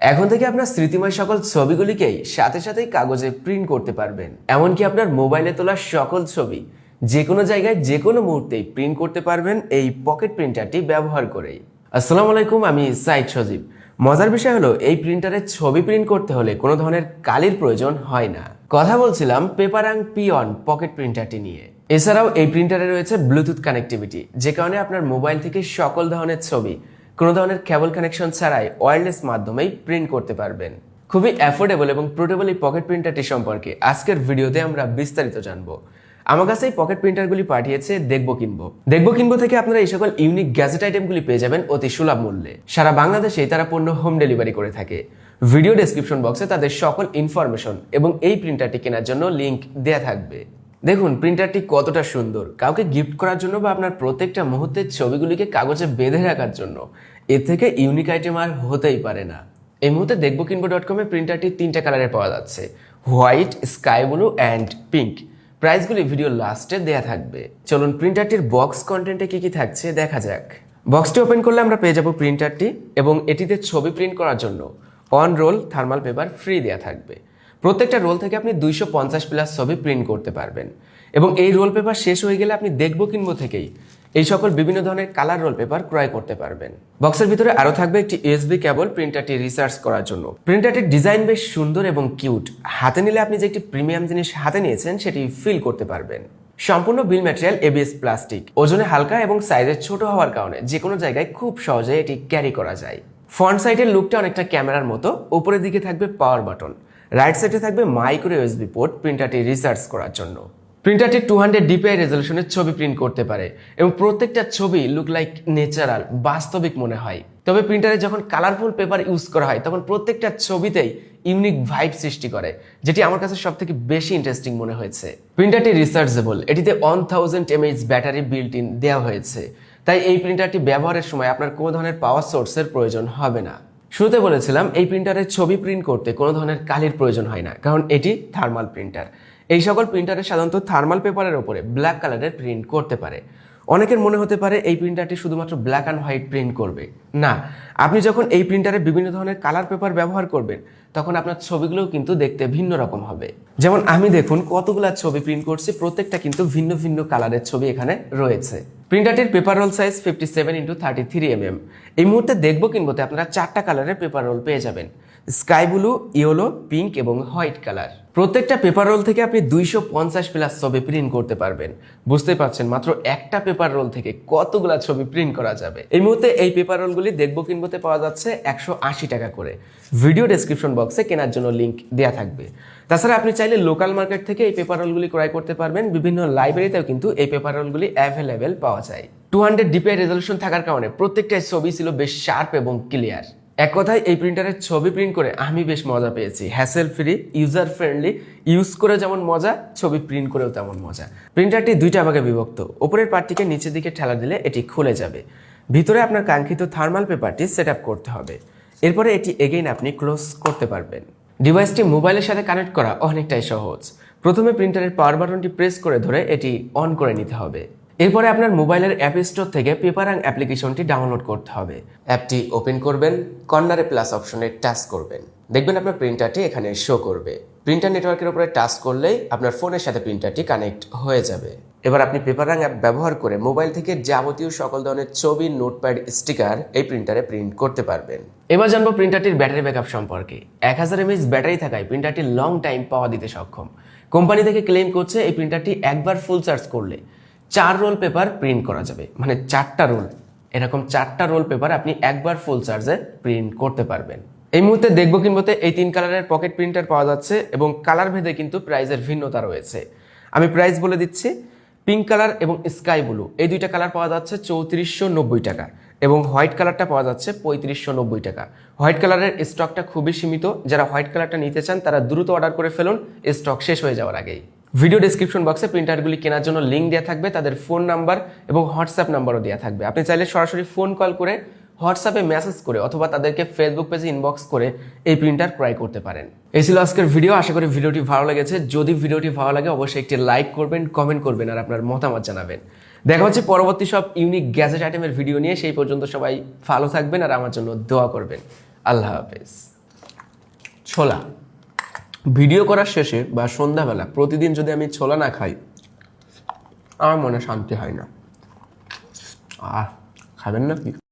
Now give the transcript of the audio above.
এখন থেকে আপনার স্মৃতিময় সকল ছবিগুলিকেই সাথে সাথেই কাগজে প্রিন্ট করতে পারবেন। এমনকি আপনার মোবাইলে তোলা সকল ছবি যে কোনো জায়গায় যে কোনো মুহূর্তেই প্রিন্ট করতে পারবেন এই পকেট প্রিন্টারটি ব্যবহার করেই। আসসালামু আলাইকুম, আমি সাইদ সজীব। মজার বিষয় হলো, এই প্রিন্টারে ছবি প্রিন্ট করতে হলে কোনো ধরনের কালির প্রয়োজন হয় না। কথা বলছিলাম পেপারাং পিয়ন পকেট প্রিন্টারটি নিয়ে। এছাড়াও এই প্রিন্টারে রয়েছে ব্লুটুথ কানেক্টিভিটি যে কারণে আপনার মোবাইল থেকে সকল ধরনের ছবি কোনো ধরনের কেবল কানেকশন ছাড়াই ওয়্যারলেস মাধ্যমেই প্রিন্ট করতে পারবেন। খুবই অ্যাফোর্ডেবল এবং পোর্টেবল এই পকেট প্রিন্টারটি সম্পর্কে আজকের ভিডিওতে আমরা বিস্তারিত জানব। আমার কাছে এই পকেট প্রিন্টারগুলি পাঠিয়েছে দেখব কিনবো। দেখব কিনবো থেকে আপনারা এই সকল ইউনিক গ্যাজেট আইটেমগুলি পেয়ে যাবেন অতি সুলভ মূল্যে। সারা বাংলাদেশেই তারা পণ্য হোম ডেলিভারি করে থাকে। ভিডিও ডেসক্রিপশন বক্সে তাদের সকল ইনফরমেশন এবং এই প্রিন্টারটি কেনার জন্য লিঙ্ক দেয়া থাকবে। দেখুন প্রিন্টারটি কতটা সুন্দর। কাউকে গিফট করার জন্য বা আপনার প্রত্যেকটা মুহূর্তের ছবিগুলিকে কাগজে বেঁধে রাখার জন্য এর থেকে ইউনিক আইটেম আর হতেই পারে না। এই মুহূর্তে দেখব কিনবো ডট কমে প্রিন্টারটি তিনটা কালারে পাওয়া যাচ্ছে। White sky blue and pink প্রাইসগুলি video লাস্টে দেয়া থাকবে। চলুন প্রিন্টারটির বক্স কন্টেন্টে কি কি থাকছে দেখা যাক। বক্সটি ওপেন করলে আমরা পেয়ে যাব প্রিন্টারটি এবং এটিতে ছবি প্রিন্ট করার জন্য on roll thermal paper free দেয়া থাকবে। প্রত্যেকটা রোল থেকে আপনি দুইশো পঞ্চাশ প্লাস ছবি প্রিন্ট করতে পারবেন। এবং এই রোল পেপার শেষ হয়ে গেলে আপনি দেখব কিনবো থেকেই এই সকল বিভিন্ন ধরনের কালার রোল পেপার ক্রয় করতে পারবেন। বক্সের ভিতরে আরও থাকবে একটি ইউএসবি কেবল প্রিন্টারটি রিসার্চ করার জন্য। প্রিন্টারটির ডিজাইন বেশ সুন্দর এবং কিউট হাতে নিলে আপনি যে একটি প্রিমিয়াম জিনিস হাতে নিয়েছেন, সেটি ফিল করতে পারবেন। সম্পূর্ণ বিল ম্যাটেরিয়াল এবিএস প্লাস্টিক ওজনে হালকা এবং সাইজে ছোট হওয়ার কারণে যে কোনো জায়গায় খুব সহজে এটি ক্যারি করা যায়। ফ্রন্ট সাইডের লুকটা অনেকটা ক্যামেরার মতো। উপরের দিকে থাকবে পাওয়ার বাটন রাইট সাইডে থাকবে মাইক্রো ইউএসবি পোর্ট প্রিন্টারটি রিসার্চ করার জন্য। প্রিন্টারটি টু হান্ড্রেড ডিপিআই রেজলিউশনের ছবি প্রিন্ট করতে পারে এবং প্রত্যেকটা ছবি লুক লাইক ন্যাচারাল বাস্তবিক মনে হয়। তবে প্রিন্টারে যখন কালারফুল পেপার ইউজ করা হয়, তখন প্রত্যেকটা ছবিতেই ইউনিক ভাইব সৃষ্টি করে, যেটি আমার কাছে সব থেকে বেশি ইন্টারেস্টিং মনে হয়েছে। প্রিন্টারটি রিসার্চেবল এটিতে one thousand MH battery built in দেওয়া হয়েছে। তাই এই প্রিন্টারটি ব্যবহারের সময় আপনার কোনো ধরনের পাওয়ার সোর্সের প্রয়োজন হবে না। শুরুতে বলেছিলাম, এই প্রিন্টারের ছবি প্রিন্ট করতে কোনো ধরনের কালির প্রয়োজন হয় না, কারণ এটি থার্মাল প্রিন্টার এই সকল প্রিন্টারে সাধারণত থার্মাল পেপারের ওপরে ব্ল্যাক কালারের প্রিন্ট করতে পারে। অনেকের মনে হতে পারে এই প্রিন্টারটি শুধুমাত্র ব্ল্যাক অ্যান্ড হোয়াইট প্রিন্ট করবে। না, আপনি যখন এই প্রিন্টারে বিভিন্ন ধরনের কালার পেপার ব্যবহার করবেন, তখন আপনার ছবিগুলোও কিন্তু দেখতে ভিন্ন রকম হবে। যেমন আমি দেখুন, কতগুলা ছবি প্রিন্ট করছি, প্রত্যেকটা কিন্তু ভিন্ন ভিন্ন কালারের ছবি এখানে রয়েছে। প্রিন্টারটির paper roll size fifty seven into thirty three M M মুহূর্তে দেখব, কিনবোতে আপনারা চারটা কালারের পেপার রোল পেয়ে যাবেন। স্কাই ব্লু ইয়েলো পিঙ্ক এবং হোয়াইট কালার প্রত্যেকটা পেপার রোল থেকে আপনি দুইশো পঞ্চাশ প্লাস ছবি প্রিন্ট করতে পারবেন। বুঝতে পারছেন, মাত্র একটা পেপার রোল থেকে কতগুলা ছবি প্রিন্ট করা যাবে। এই মুহূর্তে এই পেপার রোলগুলি দেখব, কিনবোতে পাওয়া যাচ্ছে একশো আশি টাকা করে। ভিডিও ডেসক্রিপশন বক্সে কেনার জন্য লিঙ্ক দেওয়া থাকবে। তাছাড়া আপনি চাইলে লোকাল মার্কেট থেকে এই পেপার রোলগুলি ক্রয় করতে পারবেন। বিভিন্ন লাইব্রেরিতেও কিন্তু এই পেপার রোলগুলি অ্যাভেলেবেল পাওয়া যায়। টু হান্ড্রেড ডিপিআই রেজলিউশন থাকার কারণে প্রত্যেকটা ছবি ছিল বেশ শার্প এবং ক্লিয়ার এক কথায় এই প্রিন্টারের ছবি প্রিন্ট করে আমি বেশ মজা পেয়েছি। Hassle free user friendly use করে যেমন মজা, ছবি প্রিন্ট করেও তেমন মজা। প্রিন্টারটি দুইটা ভাগে বিভক্ত। ওপরের পার্টটিকে নিচের দিকে ঠেলা দিলে এটি খুলে যাবে। ভিতরে আপনার কাঙ্ক্ষিত থার্মাল পেপারটি সেট করতে হবে। এরপরে এটি এগেইন আপনি ক্লোজ করতে পারবেন। ডিভাইসটি মোবাইলের সাথে কানেক্ট করা অনেকটাই সহজ। প্রথমে প্রিন্টারের পাওয়ার বাটনটি প্রেস করে ধরে এটি অন করে নিতে হবে। এরপরে আপনার মোবাইলের অ্যাপ স্টোর থেকে পেপারাং অ্যাপ্লিকেশনটি ডাউনলোড করতে হবে। অ্যাপটি ওপেন করবেন, কর্নারে প্লাস অপশনে টাচ করবেন। দেখবেন আপনার প্রিন্টারটি এখানে শো করবে। প্রিন্টার নেটওয়ার্কের উপরে টাচ করলেই আপনার ফোনের সাথে প্রিন্টারটি কানেক্ট হয়ে যাবে। এবার আপনি পেপারাং অ্যাপ ব্যবহার করে মোবাইল থেকে যাবতীয় সকল ধরনের ছবি, নোটপ্যাড, স্টিকার এই প্রিন্টারে প্রিন্ট করতে পারবেন। এবার জানব প্রিন্টারটির ব্যাটারি ব্যাকআপ সম্পর্কে। এক হাজার এমএইচ ব্যাটারি থাকায় প্রিন্টারটি লং টাইম পাওয়া দিতে সক্ষম। কোম্পানি থেকে ক্লেম করছে এই প্রিন্টারটি একবার ফুল চার্জ করলে চার রোল পেপার প্রিন্ট করা যাবে। মানে চারটা রোল। এরকম চারটা রোল পেপার আপনি একবার ফুল চার্জে প্রিন্ট করতে পারবেন। এই মুহূর্তে দেখব কিনবোতে এই তিন কালারের পকেট প্রিন্টার পাওয়া যাচ্ছে এবং কালার ভেদে কিন্তু প্রাইজের ভিন্নতা রয়েছে। আমি প্রাইস বলে দিচ্ছি পিঙ্ক কালার এবং স্কাই ব্লু এই দুইটা কালার পাওয়া যাচ্ছে চৌত্রিশশো নব্বই টাকা এবং হোয়াইট কালারটা পাওয়া যাচ্ছে পঁয়ত্রিশশো নব্বই টাকা। হোয়াইট কালারের স্টকটা খুবই সীমিত। যারা হোয়াইট কালারটা নিতে চান, তারা দ্রুত অর্ডার করে ফেলুন। স্টক শেষ হয়ে যাওয়ার আগেই। ভিডিও ডেসক্রিপশন বক্সে প্রিন্টারগুলি কেনার জন্য লিঙ্ক দেওয়া থাকবে, তাদের ফোন নাম্বার এবং হোয়াটসঅ্যাপ নাম্বারও দেওয়া থাকবে। আপনি চাইলে সরাসরি ফোন কল করে হোয়াটসঅ্যাপে মেসেজ করে অথবা তাদেরকে ফেসবুক পেজে ইনবক্স করে এই প্রিন্টার ক্রয় করতে পারেন। এই ছিল আজকের ভিডিও আশা করি ভিডিওটি ভালো লেগেছে। যদি ভিডিওটি ভালো লাগে, অবশ্যই একটি লাইক করবেন কমেন্ট করবেন আর আপনার মতামত জানাবেন। দেখা হচ্ছে পরবর্তী সব ইউনিক গ্যাজেট আইটেমের ভিডিও নিয়ে। সেই পর্যন্ত সবাই ভালো থাকবেন আর আমার জন্য দোয়া করবেন। আল্লাহ হাফেজ। ছোলা। ভিডিও করার শেষে বা সন্ধ্যাবেলা প্রতিদিন যদি আমি ছোলা না খাই, আমার মনে শান্তি হয় না। আহ খাবেন না কি?